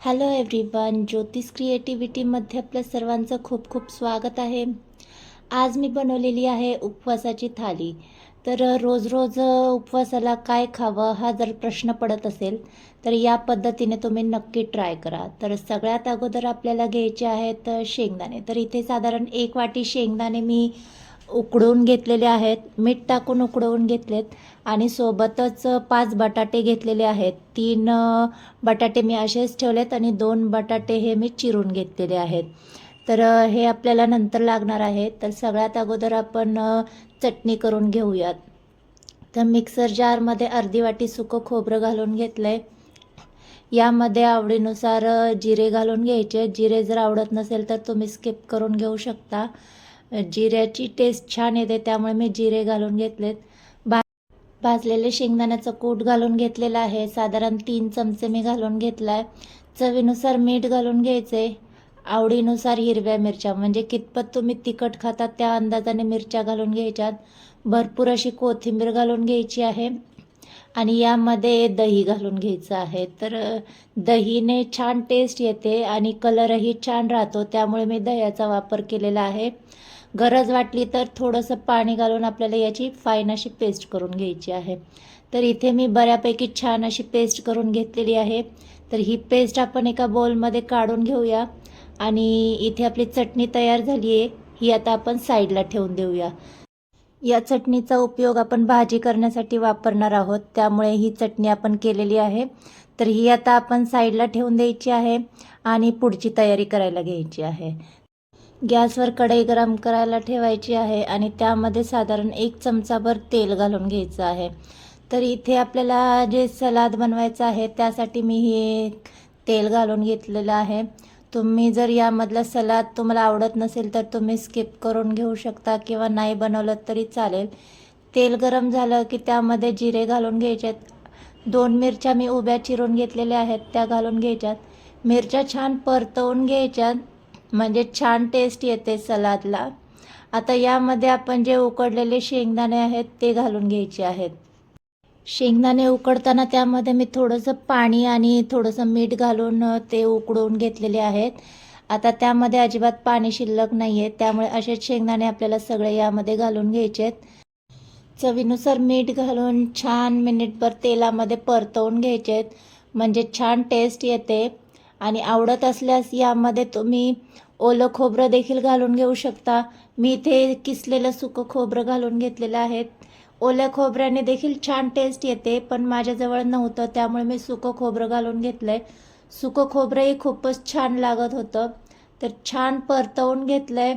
Hello everyone ज्योतिष क्रिएटिव्हिटीमध्ये आपल्या सर्वांचं खूप खूप स्वागत आहे. आज मी बनवलेली आहे उपवासाची थाली. तर रोज रोज उपवासाला काय खावं हा जर प्रश्न पडत असेल तर या पद्धतीने तुम्ही नक्की ट्राय करा. तर सगळ्यात अगोदर आपल्याला घ्यायचे आहेत शेंगदाणे. तर इथे साधारण एक वाटी शेंगदाणे मी उकडून घेतलेले आहेत मीठ टाकून उकडवून घेतलेत आणि सोबतच पाच बटाटे घेतलेले आहेत. तीन बटाटे मी असेच ठेवलेत आणि दोन बटाटे हे मी चिरून घेतलेले आहेत. तर हे आपल्याला नंतर लागणार आहे. तर सगळ्यात अगोदर आपण चटणी करून घेऊयात. तर मिक्सर जारमध्ये अर्धी वाटी सुकं खोबरं घालून घेतलं आहे यामध्ये आवडीनुसार जिरे घालून घ्यायचे. जिरे जर आवडत नसेल तर तुम्ही स्किप करून घेऊ शकता. जिऱ्याची टेस्ट छान येते त्यामुळे मी जिरे घालून घेतलेत. भा भाजलेले शेंगदाण्याचं कूट घालून घेतलेलं आहे. साधारण तीन चमचे मी घालून घेतला आहे चवीनुसार मीठ घालून घ्यायचे. आवडीनुसार हिरव्या मिरच्या म्हणजे कितपत तुम्ही तिखट खातात त्या अंदाजाने मिरच्या घालून घ्यायच्यात. भरपूर अशी कोथिंबीर घालून घ्यायची आहे. आणि यामध्ये दही घालून घ्यायचं आहे. तर दहीने छान टेस्ट येते आणि कलरही छान राहतो. त्यामुळे मी दह्याचा वापर केलेला आहे. गरज वाटली तर थोडंसं पाणी घालून आपल्याला याची फाईन अशी पेस्ट करून घ्यायची आहे. तर इथे मी बऱ्यापैकी छान अशी पेस्ट करून घेतलेली आहे. तर ही पेस्ट आपण एका बोलमध्ये काढून घेऊया. आणि इथे आपली चटणी तयार झाली आहे. ही आता आपण साईडला ठेवून देऊया. या चटणीचा उपयोग आपण भाजी करण्यासाठी वापरणार आहोत. त्यामुळे ही चटणी आपण केलेली आहे. तर ही आता आपण साईडला ठेवून द्यायची आहे आणि पुढची तयारी करायला घ्यायची आहे. गॅसवर कढई गरम करायला ठेवायची आहे आणि त्यामध्ये साधारण एक चमचाभर तेल घालून घ्यायचं आहे. तर इथे आपल्याला जे सलाद बनवायचं आहे त्यासाठी मी हे तेल घालून घेतलेलं आहे. तुम्ही जर यामधला सलाद तुम्हाला आवडत नसेल तर तुम्ही स्किप करून घेऊ शकता किंवा नाही बनवलं तरी चालेल. तेल गरम झालं की त्यामध्ये जिरे घालून घ्यायच्यात दोन मिरच्या मी उभ्या चिरून घेतलेल्या आहेत त्या घालून घ्यायच्यात. मिरच्या छान परतवून घ्यायच्यात. म्हणजे छान टेस्ट येते सलादला. आता यामध्ये आपण जे उकडलेले शेंगदाणे आहेत ते घालून घ्यायचे आहेत. शेंगदाणे उकडताना त्यामध्ये मी थोडंसं पाणी आणि थोडंसं मीठ घालून ते उकडवून घेतलेले आहेत. आता त्यामध्ये अजिबात पाणी शिल्लक नाही आहे त्यामुळे असेच शेंगदाणे आपल्याला सगळे यामध्ये घालून घ्यायचे आहेत. चवीनुसार मीठ घालून छान मिनिटभर तेलामध्ये परतवून घ्यायचे आहेत. म्हणजे छान टेस्ट येते. आणि आवडत असल्यास यामध्ये तुम्ही ओलं खोबरं देखील घालून घेऊ शकता. मी इथे किसलेलं सुकं खोबरं घालून घेतलेलं आहे. ओल्या खोबऱ्याने देखील छान टेस्ट येते पण माझ्याजवळ नव्हतं त्यामुळे मी सुकं खोबरं घालून घेतलं आहे सुकं खोबरंही खूपच छान लागत होतं. तर छान परतवून घेतलं आहे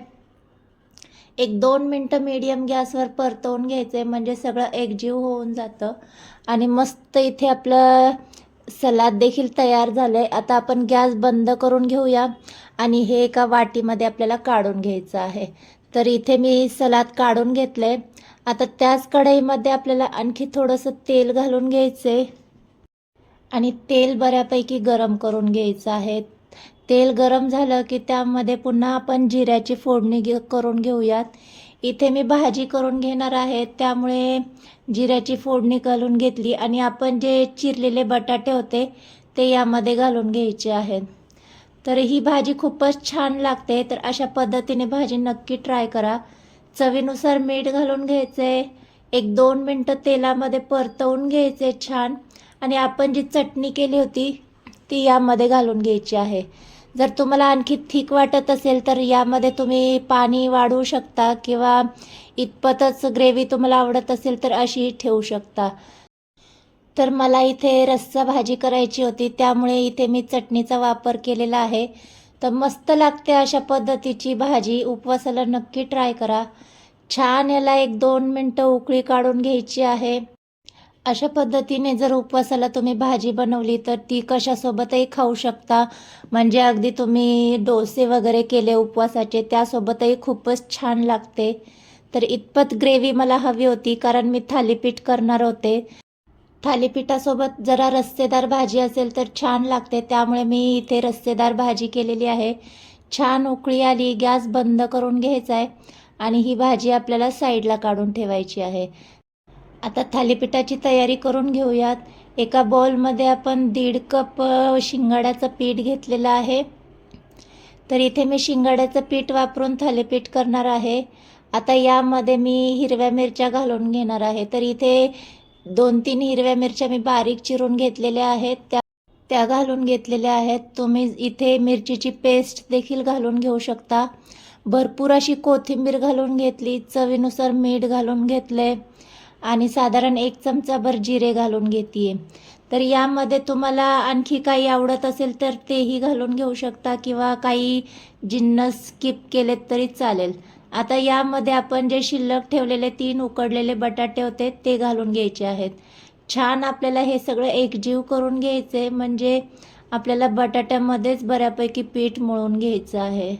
एक दोन मिनटं मीडियम गॅसवर परतवून घ्यायचं आहे म्हणजे सगळं एकजीव होऊन जातं. आणि मस्त इथे आपलं सलाद देखील तयार झालं आहे आता आपण गॅस बंद करून घेऊया आणि हे एका वाटीमध्ये आपल्याला काढून घ्यायचं आहे. तर इथे मी सलाद काढून घेतलं आहे आता त्याच कढईमध्ये आपल्याला आणखी थोडंसं तेल घालून घ्यायचं आहे आणि तेल बऱ्यापैकी गरम करून घ्यायचं आहे. तेल गरम झालं की त्यामध्ये पुन्हा आपण जिऱ्याची फोडणी घे करून घेऊयात. इथे मी भाजी करून घेणार आहे. त्यामुळे जिऱ्याची फोडणी घालून घेतली आणि आपण जे चिरलेले बटाटे होते ते यामध्ये घालून घ्यायचे आहेत. तर ही भाजी खूपच छान लागते. तर अशा पद्धतीने भाजी नक्की ट्राय करा. चवीनुसार मीठ घालून घ्यायचे. एक दोन मिनटं तेलामध्ये परतवून घ्यायचे छान. आणि आपण जी चटणी केली होती ती यामध्ये घालून घ्यायची आहे. जर तुम्हाला आणखी थिक वाटत असेल तर यामध्ये तुम्ही पाणी वाढवू शकता किंवा इतपतच ग्रेव्ही तुम्हाला आवडत असेल तर अशी ठेवू शकता. तर मला इथे रस्सा भाजी करायची होती त्यामुळे इथे मी चटणीचा वापर केलेला आहे. तर मस्त लागते अशा पद्धतीची भाजी उपवासाला नक्की ट्राय करा. छान याला एक दोन मिनटं उकळी काढून घ्यायची आहे. अशा पद्धतीने जर उपवासाला तुम्ही भाजी बनवली तर ती कशासोबतही खाऊ शकता. म्हणजे अगदी तुम्ही डोसे वगैरे केले उपवासाचे त्यासोबतही खूपच छान लागते. तर इतपत ग्रेव्ही मला हवी होती कारण मी थालीपीठ करणार होते. थालीपीठासोबत जरा रस्सेदार भाजी असेल तर छान लागते त्यामुळे मी इथे रस्सेदार भाजी केलेली आहे. छान उकळी आली गॅस बंद करून घ्यायचा आहे. आणि ही भाजी आपल्याला साईडला काढून ठेवायची आहे. आता थालीपीठाची तयारी करून घेऊयात. एका बॉलमध्ये आपण दीड कप शिंगाड्याचं पीठ घेतलेलं आहे. तर इथे मी शिंगाड्याचं पीठ वापरून थालीपीठ करणार आहे. आता यामध्ये मी हिरव्या मिरच्या घालून घेणार आहे. तर इथे दोन तीन हिरव्या मिरच्या मी बारीक चिरून घेतलेल्या आहेत. त्या त्या घालून घेतलेल्या आहेत. तुम्ही इथे मिरचीची पेस्ट देखील घालून घेऊ शकता. भरपूर अशी कोथिंबीर घालून घेतली. चवीनुसार मीठ घालून घेतले आणि साधारण एक चमचाभर जिरे घालून घेते तर यामध्ये तुम्हाला आणखी काही आवडत असेल तर तेही घालून घेऊ शकता किंवा काही जिन्नस स्किप केलेत तरी चालेल. आता यामध्ये आपण जे शिल्लक ठेवलेले तीन उकडलेले बटाटे होते ते घालून घ्यायचे आहेत. छान आपल्याला हे सगळं एकजीव करून घ्यायचे म्हणजे आपल्याला बटाट्यामध्येच बऱ्यापैकी पीठ मळून घ्यायचं आहे.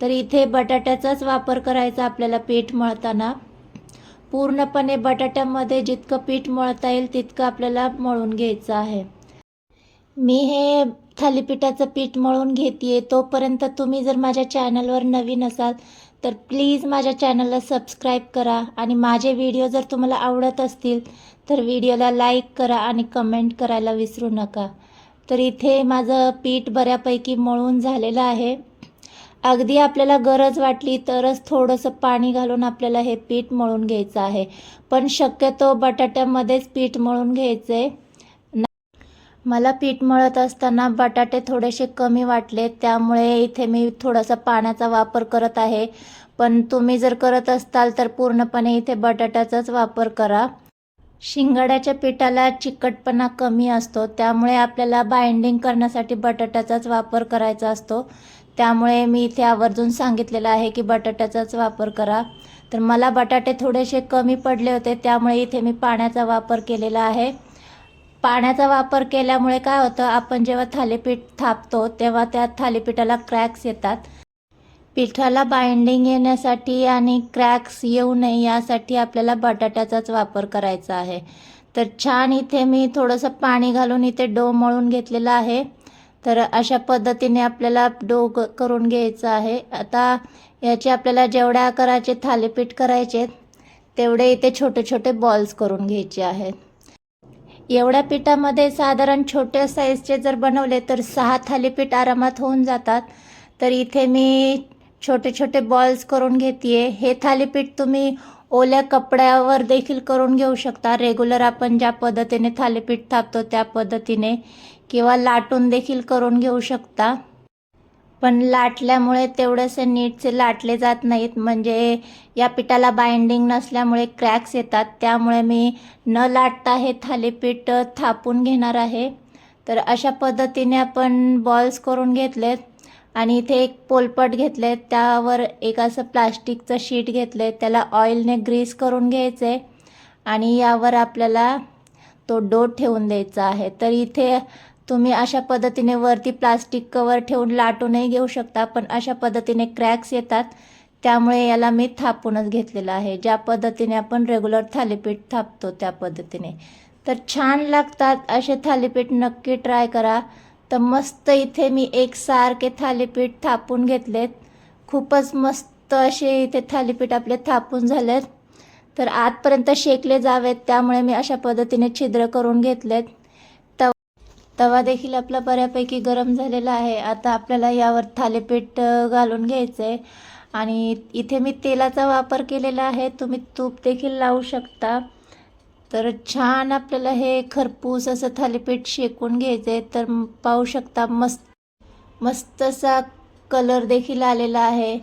तर इथे बटाट्याचाच वापर करायचा आपल्याला पीठ मळताना. पूर्णपणे बटाट्यामध्ये जितकं पीठ मळता येईल तितकं आपल्याला मळून घ्यायचं आहे. मी हे थालीपीठाचं पीठ मळून घेते तोपर्यंत तुम्ही जर माझ्या चॅनलवर नवीन असाल तर प्लीज माझ्या चॅनलला सबस्क्राईब करा आणि माझे व्हिडिओ जर तुम्हाला आवडत असतील तर व्हिडिओला लाईक करा आणि कमेंट करायला विसरू नका. तर इथे माझं पीठ बऱ्यापैकी मळून झालेलं आहे. अगदी आपल्याला गरज वाटली तरच थोडंसं पाणी घालून आपल्याला हे पीठ मळून घ्यायचं आहे. पण शक्यतो बटाट्यामध्येच पीठ मळून घ्यायचं. आहे मला पीठ मळत असताना बटाटे थोडेसे कमी वाटले त्यामुळे इथे मी थोडासा पाण्याचा वापर करत आहे. पण तुम्ही जर करत असताल तर पूर्णपणे इथे बटाट्याचाच वापर करा. शिंगाड्याच्या पिठाला चिकटपणा कमी असतो त्यामुळे आपल्याला बाइंडिंग करण्यासाठी बटाट्याचाच वापर करायचा असतो. त्यामुळे मी इथे आवर्जून सांगितलेलं आहे की बटाट्याचाच वापर करा. तर मला बटाटे थोडेसे कमी पडले होते त्यामुळे इथे मी पाण्याचा वापर केलेला आहे. पाण्याचा वापर केल्यामुळे काय होतं आपण जेव्हा थालीपीठ थापतो तेव्हा त्या थालीपीठाला क्रॅक्स येतात. पिठाला बाइंडिंग येण्यासाठी आणि क्रॅक्स येऊ नये यासाठी आपल्याला बटाट्याचाच वापर करायचा आहे. तर छान इथे मी थोडंसं पाणी घालून इथे डो मळून घेतलेला आहे. तर अशा पद्धतीने आपल्याला डो करून घ्यायचं आहे. आता याचे आपल्याला जेवढ्या आकाराचे थालीपीठ करायचे तेवढे इथे छोटे छोटे बॉल्स करून घ्यायचे आहेत. एवढ्या पिठामध्ये साधारण छोट्या साईजचे जर बनवले तर सहा थालीपीठ आरामात होऊन जातात. तर इथे मी छोटे छोटे बॉल्स करून घेते हे थालीपीठ तुम्ही ओल्या कपड्यावर देखील करून घेऊ शकता. रेग्युलर आपण ज्या पद्धतीने थालीपीठ थापतो त्या पद्धतीने. किंवा लाटून देखील करून घेऊ शकता. पण लाटल्यामुळे तेवढेसे नीटचे लाटले जात नाहीत. म्हणजे या पिठाला बाइंडिंग नसल्यामुळे क्रॅक्स येतात. त्यामुळे मी न लाटता हे थालीपीठ थापून घेणार आहे. तर अशा पद्धतीने आपण बॉल्स करून घेतलेत आणि इथे एक पोलपट घेतले त्यावर एक असं प्लास्टिकचं शीट घेतले त्याला ऑइलने ग्रीस करून घ्यायचे आणि यावर आपल्याला तो डो ठेवून द्यायचा आहे. तर इथे तुम्ही अशा पद्धतीने वरती प्लास्टिक कवर ठेवून लाटूनही घेऊ शकता पण अशा पद्धतीने क्रॅक्स येतात. त्यामुळे याला मी थापूनच घेतलेलं आहे. ज्या पद्धतीने आपण रेग्युलर थालीपीठ थापतो त्या पद्धतीने. तर छान लागतात असे थालीपीठ नक्की ट्राय करा. तर मस्त इथे मी एकसारखे थालीपीठ थापून घेतलेत. खूपच मस्त असे इथे थालीपीठ आपले थापून झालेत. तर आतपर्यंत शेकले जावेत त्यामुळे मी अशा पद्धतीने छिद्र करून घेतलेत. तवा देखील आपला बऱ्यापैकी गरम झालेला आहे. आता आपल्याला यावर थालीपीठ घालून घ्यायचं आहे आणि इथे मी तेलाचा वापर केलेला आहे. तुम्ही तूप देखील लावू शकता. तर छान आपल्याला हे खरपूस असं थालीपीठ शेकून घ्यायचं आहे तर पाहू शकता मस्त मस्त असा कलर देखील आलेला आहे.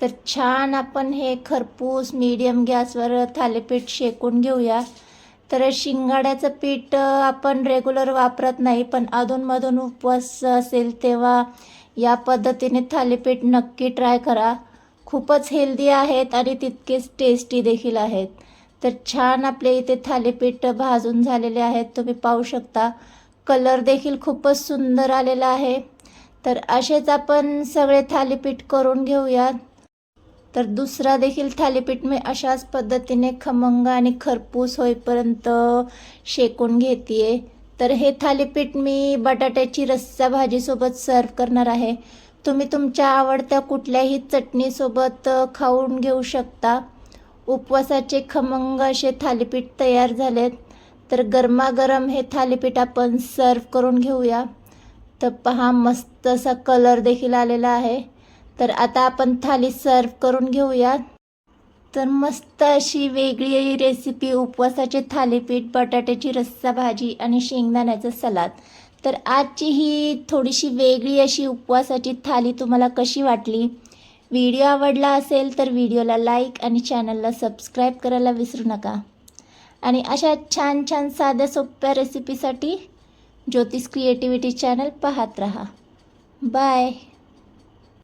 तर छान आपण हे खरपूस मीडियम गॅसवर थालीपीठ शेकून घेऊया. तर शिंगाड्याचं पीठ आपण रेग्युलर वापरत नाही पण अधूनमधून उपवास असेल तेव्हा या पद्धतीने थालीपीठ नक्की ट्राय करा. खूपच हेल्दी आहेत आणि तितकेच टेस्टी देखील आहेत. तर छान आपले इथे थालीपीठ भाजून झालेले आहेत. तुम्ही पाहू शकता. कलर देखील खूपच सुंदर आलेला आहे. तर असेच आपण सगळे थालीपीठ करून घेऊयात. तर दुसरा देखील थालीपीठ मी अशाच पद्धतीने खमंग आणि खरपूस होईपर्यंत शेकून घेते तर हे थालीपीठ मी बटाट्याची रस्सा भाजीसोबत सर्व करणार आहे. तुम्ही तुमच्या आवडत्या कुठल्याही चटणीसोबत खाऊन घेऊ शकता. उपवासाचे खमंग असे थालीपीठ तयार झालेत. तर गरमागरम हे थालीपीठ आपण सर्व करून घेऊया. तर पहा मस्त असा कलर देखील आलेला आहे. तर आता आपण थाली सर्व करून घेऊयात. तर मस्त अशी वेगळी रेसिपी उपवासाचे थालीपीठ बटाट्याची रस्सा भाजी आणि शेंगदाण्याचं सलाद. तर आजची ही थोडीशी वेगळी अशी उपवासाची थाली तुम्हाला कशी वाटली? व्हिडिओ आवडला असेल तर व्हिडिओला लाईक आणि चॅनलला सबस्क्राईब करायला विसरू नका. आणि अशा छान छान साध्या सोप्या रेसिपीसाठी ज्योतिष क्रिएटिव्हिटी चॅनल पाहत राहा. बाय